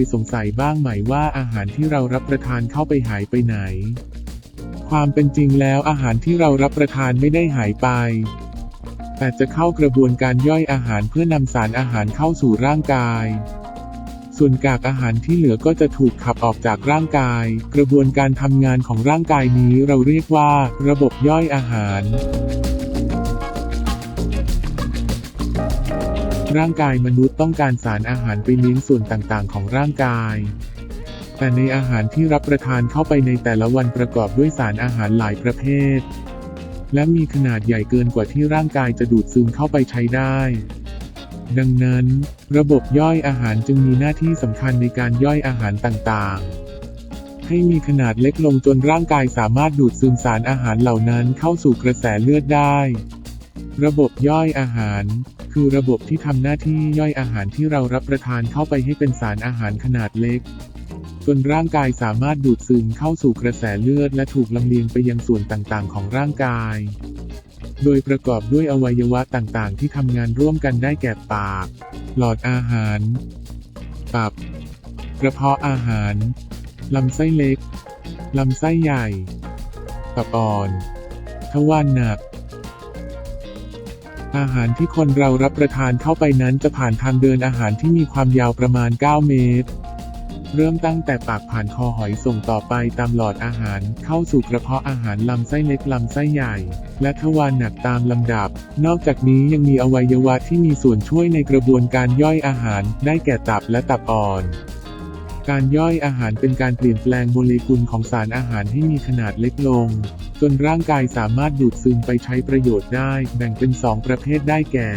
ยสงสัยบ้างไหมว่าอาหารที่เรารับประทานเข้าไปหายไปไหน ความเป็นจริงแล้วอาหารที่เรารับประทานไม่ได้หายไป แต่จะเข้ากระบวนการย่อยอาหารเพื่อนำสารอาหารเข้าสู่ร่างกาย ส่วนกากอาหารที่เหลือก็จะถูกขับออกจากร่างกาย กระบวนการทำงานของร่างกายนี้เราเรียกว่า ระบบย่อยอาหาร ร่างกายมนุษย์ต้องการสารอาหารไปเลี้ยงส่วนต่างๆ ของร่างกาย แต่ในอาหารที่รับประทานเข้าไปในแต่ละวันประกอบด้วยสารอาหารหลายประเภท และมีขนาดใหญ่เกินกว่าที่ร่างกายจะดูดซึมเข้าไปใช้ได้ ดังนั้น ระบบย่อยอาหารจึงมีหน้าที่สำคัญในการย่อยอาหารต่างๆให้มีขนาดเล็กลงจนร่างกายสามารถดูดซึมสารอาหารเหล่านั้นเข้าสู่กระแสเลือดได้ ระบบย่อยอาหาร คือระบบที่ทำหน้าที่ย่อยอาหารที่เรารับประทานเข้าไปให้เป็นสารอาหารขนาดเล็ก จนร่างกายสามารถดูดซึมเข้าสู่กระแสเลือดและถูกลำเลียงไปยังส่วนต่างๆ ของร่างกาย โดยประกอบด้วยอวัยวะต่างๆ ที่ทำงานร่วมกันได้แก่ปาก หลอดอาหาร ตับ กระเพาะอาหาร ลำไส้เล็ก ลำไส้ใหญ่ ตับอ่อน ทวารหนัก อาหารที่คนเรารับประทานเข้าไปนั้นจะผ่านทางเดินอาหารที่มีความยาวประมาณ 9 เมตร เริ่มตั้งแต่ปากผ่านคอหอยส่งต่อไปตามหลอดอาหาร เข้าสู่กระเพาะอาหารลำไส้เล็กลำไส้ใหญ่ และทวารหนักตามลำดับ นอกจากนี้ยังมีอวัยวะที่มีส่วนช่วยในกระบวนการย่อยอาหาร ได้แก่ตับและตับอ่อนการย่อยอาหารเป็นการเปลี่ยนแปลงโมเลกุลของสารอาหารให้มีขนาดเล็กลง นร่างกายสามารถดูดซึมไปใช้ประโยชน์ได้ แบ่งเป็น 2 ประเภทได้แก่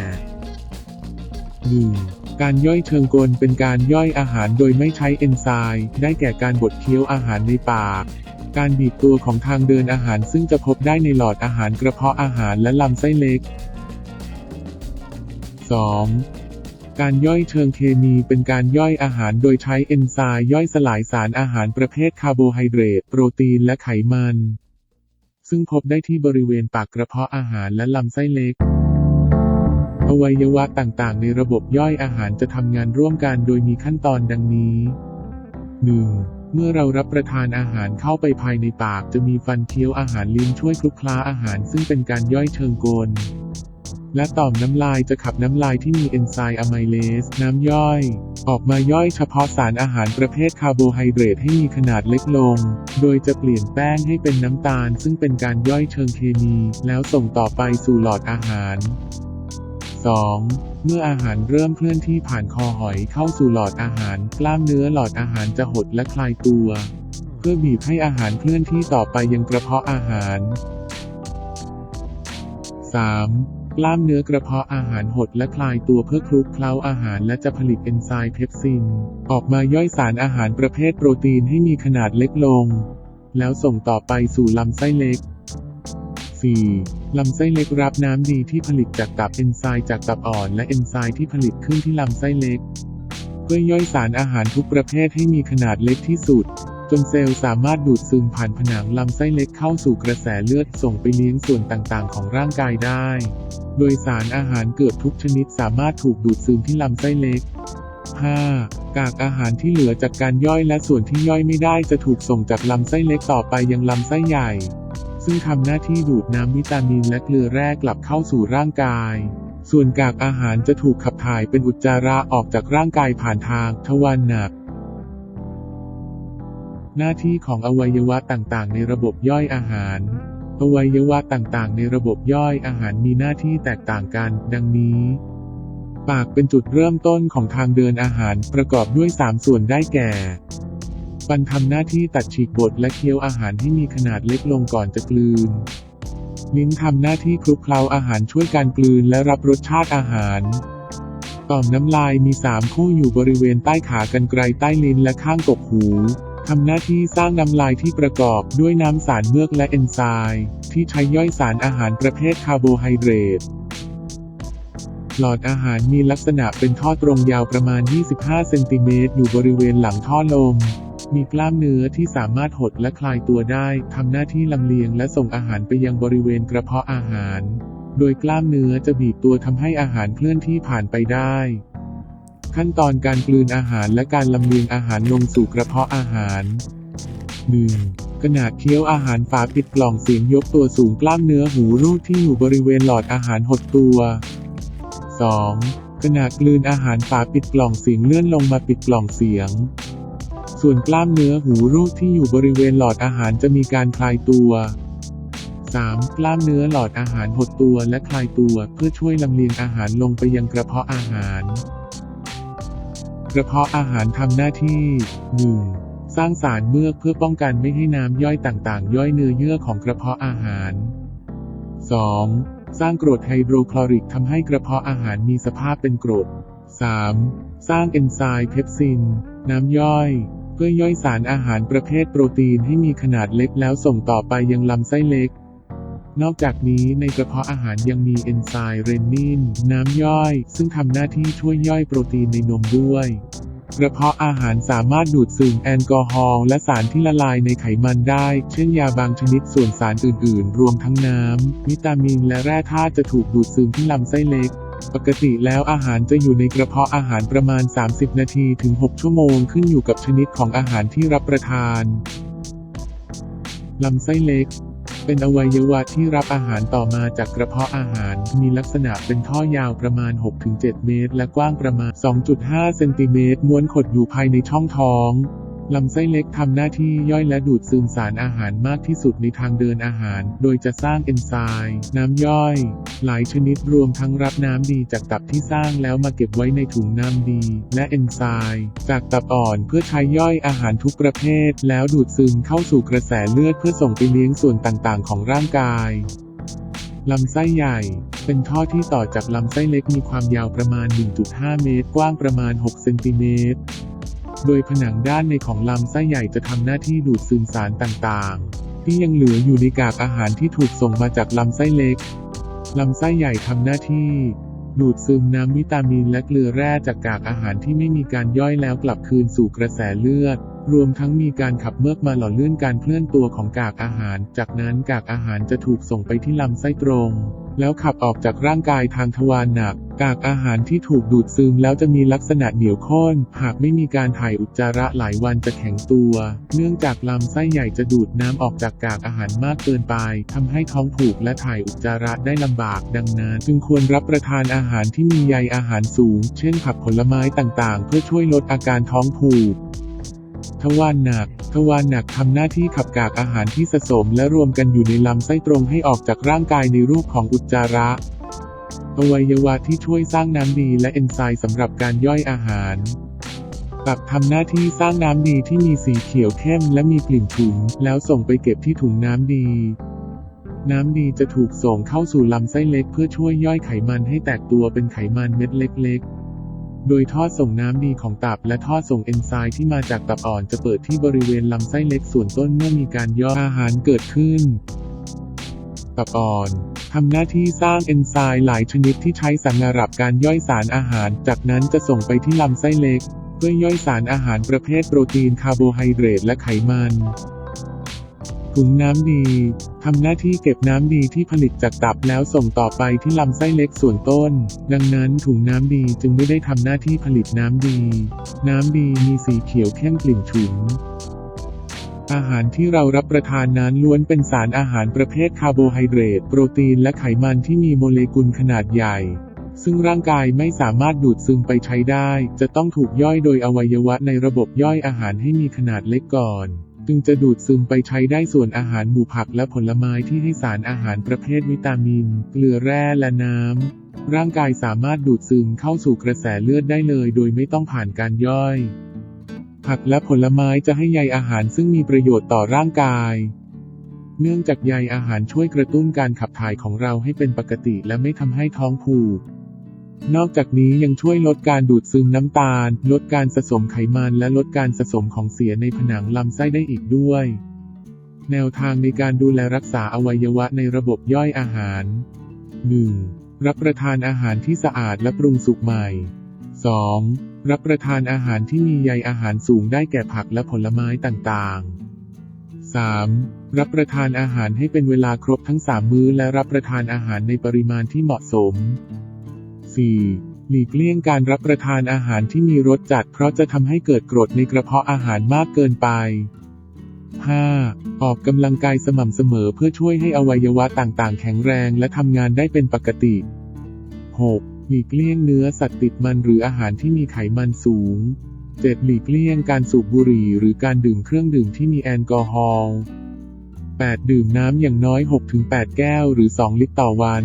1. การย่อยเชิงกลเป็นการย่อยอาหารโดยไม่ใช้เอนไซม์ได้แก่การบดเคี้ยวอาหารในปาก การบีบตัวของทางเดินอาหารซึ่งจะพบได้ในหลอดอาหารกระเพาะอาหารและลำไส้เล็ก 2. การย่อยเชิงเคมีเป็นการย่อยอาหารโดยใช้เอนไซม์ย่อยสลายสารอาหารประเภทคาร์โบไฮเดรต โปรตีนและไขมัน ซึ่งพบได้ที่บริเวณปากกระเพาะอาหารและลำไส้เล็ก อวัยวะต่างๆ ในระบบย่อยอาหารจะทำงานร่วมกันโดยมีขั้นตอนดังนี้ 1. เมื่อเรารับประทานอาหารเข้าไปภายในปากจะมีฟันเคี้ยวอาหารลิ้นช่วยคลุกคล้าอาหารซึ่งเป็นการย่อยเชิงกล และต่อมน้ำลายจะขับน้ำลายที่มีเอนไซม์อะไมเลสน้ำย่อย ออกมาย่อยเฉพาะสารอาหารประเภทคาร์โบไฮเดรตให้มีขนาดเล็กลง โดยจะเปลี่ยนแป้งให้เป็นน้ำตาล ซึ่งเป็นการย่อยเชิงเคมี แล้วส่งต่อไปสู่หลอดอาหาร 2. เมื่ออาหารเริ่มเคลื่อนที่ผ่านคอหอยเข้าสู่หลอดอาหาร กล้ามเนื้อหลอดอาหารจะหดและคลายตัว เพื่อบีบให้อาหารเคลื่อนที่ต่อไปยังกระเพาะอาหาร 3. กล้ามเนื้อกระเพาะอาหารหดและคลายตัวเพื่อคลุกเคล้าอาหารและจะผลิตเอนไซม์เพปซิน ออกมาย่อยสารอาหารประเภทโปรตีนให้มีขนาดเล็กลง แล้วส่งต่อไปสู่ลำไส้เล็ก 4. ลำไส้เล็กรับน้ำดีที่ผลิตจากตับเอนไซม์จากตับอ่อนและเอนไซม์ที่ผลิตขึ้นที่ลำไส้เล็ก เพื่อย่อยสารอาหารทุกประเภทให้มีขนาดเล็กที่สุด จนเซลล์สามารถดูดซึมผ่านผนังลำไส้เล็กเข้าสู่กระแสเลือดส่งไปเลี้ยงส่วนต่างๆ ของร่างกายได้ โดยสารอาหารเกือบทุกชนิดสามารถถูกดูดซึมที่ลำไส้เล็ก 5. กากอาหารที่เหลือจากการย่อยและส่วนที่ย่อยไม่ได้จะถูกส่งจากลำไส้เล็กต่อไปยังลำไส้ใหญ่ ซึ่งทำหน้าที่ดูดน้ำวิตามินและเกลือแร่กลับเข้าสู่ร่างกาย ส่วนกากอาหารจะถูกขับถ่ายเป็นอุจจาระออกจากร่างกายผ่านทางทวารหนัก หน้าที่ของอวัยวะต่างๆ ในระบบย่อยอาหาร อวัยวะต่างๆ ในระบบย่อยอาหารมีหน้าที่แตกต่างกัน ดังนี้ ปากเป็นจุดเริ่มต้นของทางเดินอาหารประกอบด้วย 3 ส่วนได้แก่ฟันทำหน้าที่ตัดฉีกบดและเคี้ยวอาหารให้มีขนาดเล็กลงก่อนจะกลืน ลิ้นทำหน้าที่คลุกเคล้าอาหารช่วยการกลืนและรับรสชาติอาหารต่อมน้ำลายมี 3 คู่อยู่บริเวณใต้ขากรรไกรใต้ลิ้นและข้างกกหู ทำหน้าที่สร้างน้ำลายที่ประกอบด้วยน้ำสารเมือกและเอนไซม์ที่ใช้ย่อยสารอาหารประเภทคาร์โบไฮเดรตหลอดอาหารมีลักษณะเป็นท่อตรงยาวประมาณ 25 เซนติเมตรอยู่บริเวณหลังท่อลม มีกล้ามเนื้อที่สามารถหดและคลายตัวได้ ทำหน้าที่ลำเลียงและส่งอาหารไปยังบริเวณกระเพาะอาหาร โดยกล้ามเนื้อจะบีบตัวทำให้อาหารเคลื่อนที่ผ่านไปได้ ขั้นตอนการกลืนอาหารและการลำเลียงอาหารลงสู่กระเพาะอาหาร 1. ขณะเคี้ยวอาหารฝาปิดกล่องเสียงยกตัวสูงกล้ามเนื้อหูรูดที่อยู่บริเวณหลอดอาหารหดตัว 2. ขณะกลืนอาหารฝาปิดกล่องเสียงเลื่อนลงมาปิดกล่องเสียง ส่วนกล้ามเนื้อหูรูดที่อยู่บริเวณหลอดอาหารจะมีการคลายตัว 3. กล้ามเนื้อหลอดอาหารหดตัวและคลายตัวเพื่อช่วยลำเลียงอาหารลงไปยังกระเพาะอาหาร กระเพาะอาหารทำหน้าที่ 1. สร้างสารเมือกเพื่อป้องกันไม่ให้น้ำย่อยต่างๆ ย่อยเนื้อเยื่อของกระเพาะอาหาร 2. สร้างกรดไฮโดรคลอริกทำให้กระเพาะอาหารมีสภาพเป็นกรด 3. สร้างเอนไซม์เพปซิน น้ำย่อย เพื่อย่อยสารอาหารประเภทโปรตีนให้มีขนาดเล็กแล้วส่งต่อไปยังลำไส้เล็ก นอกจากนี้ในกระเพาะอาหารยังมีเอนไซม์เรนนิน น้ำย่อย ซึ่งทำหน้าที่ช่วยย่อยโปรตีนในนมด้วยกระเพาะอาหารสามารถดูดซึมแอลกอฮอล์และสารที่ละลายในไขมันได้ เช่นยาบางชนิดส่วนสารอื่น ๆ รวมทั้งน้ำ วิตามินและแร่ธาตุจะถูกดูดซึมที่ลำไส้เล็ก ปกติแล้วอาหารจะอยู่ในกระเพาะอาหารประมาณ 30 นาทีถึง 6 ชั่วโมงขึ้นอยู่กับชนิดของอาหารที่รับประทานลำไส้เล็ก เป็นอวัยวะที่รับอาหารต่อมาจากกระเพาะอาหาร มีลักษณะเป็นท่อยาวประมาณ 6-7 เมตร และกว้างประมาณ 2.5 เซนติเมตร ม้วนขดอยู่ภายในช่องท้อง ลำไส้เล็กทำหน้าที่ย่อยและดูดซึมสารอาหารมากที่สุดในทางเดินอาหาร โดยจะสร้างเอนไซม์น้ำย่อย หลายชนิดรวมทั้งรับน้ำดีจากตับที่สร้างแล้วมาเก็บไว้ในถุงน้ำดี และเอนไซม์จากตับอ่อนเพื่อใช้ย่อยอาหารทุกประเภท แล้วดูดซึมเข้าสู่กระแสเลือดเพื่อส่งไปเลี้ยงส่วนต่างๆ ของร่างกายลำไส้ใหญ่ เป็นท่อที่ต่อจากลำไส้เล็กมีความยาวประมาณ 1.5 เมตร กว้างประมาณ 6 เซนติเมตร โดยผนังด้านในของลำไส้ใหญ่จะทำหน้าที่ดูดซึมสารต่างๆ ที่ยังเหลืออยู่ในกากอาหารที่ถูกส่งมาจากลำไส้เล็ก ลำไส้ใหญ่ทำหน้าที่ดูดซึมน้ำวิตามินและเกลือแร่จากกากอาหารที่ไม่มีการย่อยแล้วกลับคืนสู่กระแสเลือด รวมทั้งมีการขับเมือกมาหล่อเลื่อนการเคลื่อนตัวของกากอาหาร จากนั้นกากอาหารจะถูกส่งไปที่ลำไส้ตรง แล้วขับออกจากร่างกายทางทวารหนัก กากอาหารที่ถูกดูดซึมแล้วจะมีลักษณะเหนียวข้น หากไม่มีการถ่ายอุจจาระหลายวันจะแข็งตัว เนื่องจากลำไส้ใหญ่จะดูดน้ำออกจากกากอาหารมากเกินไปทำให้ท้องผูกและถ่ายอุจจาระได้ลำบาก ดังนั้น จึงควรรับประทานอาหารที่มีใยอาหารสูง เช่นผักผลไม้ต่างๆ เพื่อช่วยลดอาการท้องผูก ทวารหนัก ทวารหนักทำหน้าที่ขับกากอาหารที่สะสมและรวมกันอยู่ในลำไส้ตรงให้ออกจากร่างกายในรูปของอุจจาระอวัยวะที่ช่วยสร้างน้ำดีและเอนไซม์สำหรับการย่อยอาหารตับทำหน้าที่สร้างน้ำดีที่มีสีเขียวเข้มและมีกลิ่นฉุนแล้วส่งไปเก็บที่ถุงน้ำดี น้ำดีจะถูกส่งเข้าสู่ลำไส้เล็กเพื่อช่วยย่อยไขมันให้แตกตัวเป็นไขมันเม็ดเล็กๆ โดยท่อส่งน้ำดีของตับ และท่อส่งเอนไซม์ที่มาจากตับอ่อนจะเปิดที่บริเวณลำไส้เล็กส่วนต้นเมื่อมีการย่อยอาหารเกิดขึ้น ตับอ่อนทำหน้าที่สร้างเอนไซม์หลายชนิดที่ใช้สำหรับการย่อยสารอาหาร จากนั้นจะส่งไปที่ลำไส้เล็ก เพื่อย่อยสารอาหารประเภทโปรตีนคาร์โบไฮเดรตและไขมัน ถุงน้ำดี ทำหน้าที่เก็บน้ำดีที่ผลิตจากตับแล้วส่งต่อไปที่ลำไส้เล็กส่วนต้น ดังนั้นถุงน้ำดีจึงไม่ได้ทำหน้าที่ผลิตน้ำดี น้ำดีมีสีเขียวเข้มกลิ่นฉุนอาหารที่เรารับประทานนั้นล้วนเป็นสารอาหารประเภทคาร์โบไฮเดรต โปรตีนและไขมันที่มีโมเลกุลขนาดใหญ่ ซึ่งร่างกายไม่สามารถดูดซึมไปใช้ได้ จะต้องถูกย่อยโดยอวัยวะในระบบย่อยอาหารให้มีขนาดเล็กก่อน จึงจะดูดซึมไปใช้ได้ส่วนอาหารหมู่ผักและผลไม้ที่ให้สารอาหารประเภทวิตามิน เกลือแร่และน้ำ ร่างกายสามารถดูดซึมเข้าสู่กระแสเลือดได้เลยโดยไม่ต้องผ่านการย่อย ผักและผลไม้จะให้ใยอาหารซึ่งมีประโยชน์ต่อร่างกาย เนื่องจากใยอาหารช่วยกระตุ้นการขับถ่ายของเราให้เป็นปกติและไม่ทำให้ท้องผูก นอกจากนี้ยังช่วยลดการดูดซึมน้ำตาล ลดการสะสมไขมันและลดการสะสมของเสียในผนังลำไส้ได้อีกด้วย แนวทางในการดูแลรักษาอวัยวะในระบบย่อยอาหาร 1. รับประทานอาหารที่สะอาดและปรุงสุกใหม่ 2. รับประทานอาหารที่มีใยอาหารสูงได้แก่ผักและผลไม้ต่างๆ 3. รับประทานอาหารให้เป็นเวลาครบทั้ง 3 มื้อและรับประทานอาหารในปริมาณที่เหมาะสม 4. หลีกเลี่ยงการรับประทานอาหารที่มีรสจัด เพราะจะทำให้เกิดกรดในกระเพาะอาหารมากเกินไป 5. ออกกำลังกายสม่ำเสมอเพื่อช่วยให้อวัยวะต่างๆ แข็งแรงและทำงานได้เป็นปกติ 6. หลีกเลี่ยงเนื้อสัตว์ติดมันหรืออาหารที่มีไขมันสูง 7. หลีกเลี่ยงการสูบบุหรี่หรือการดื่มเครื่องดื่มที่มีแอลกอฮอล์ 8. ดื่มน้ำอย่างน้อย 6-8 แก้วหรือ 2 ลิตรต่อวัน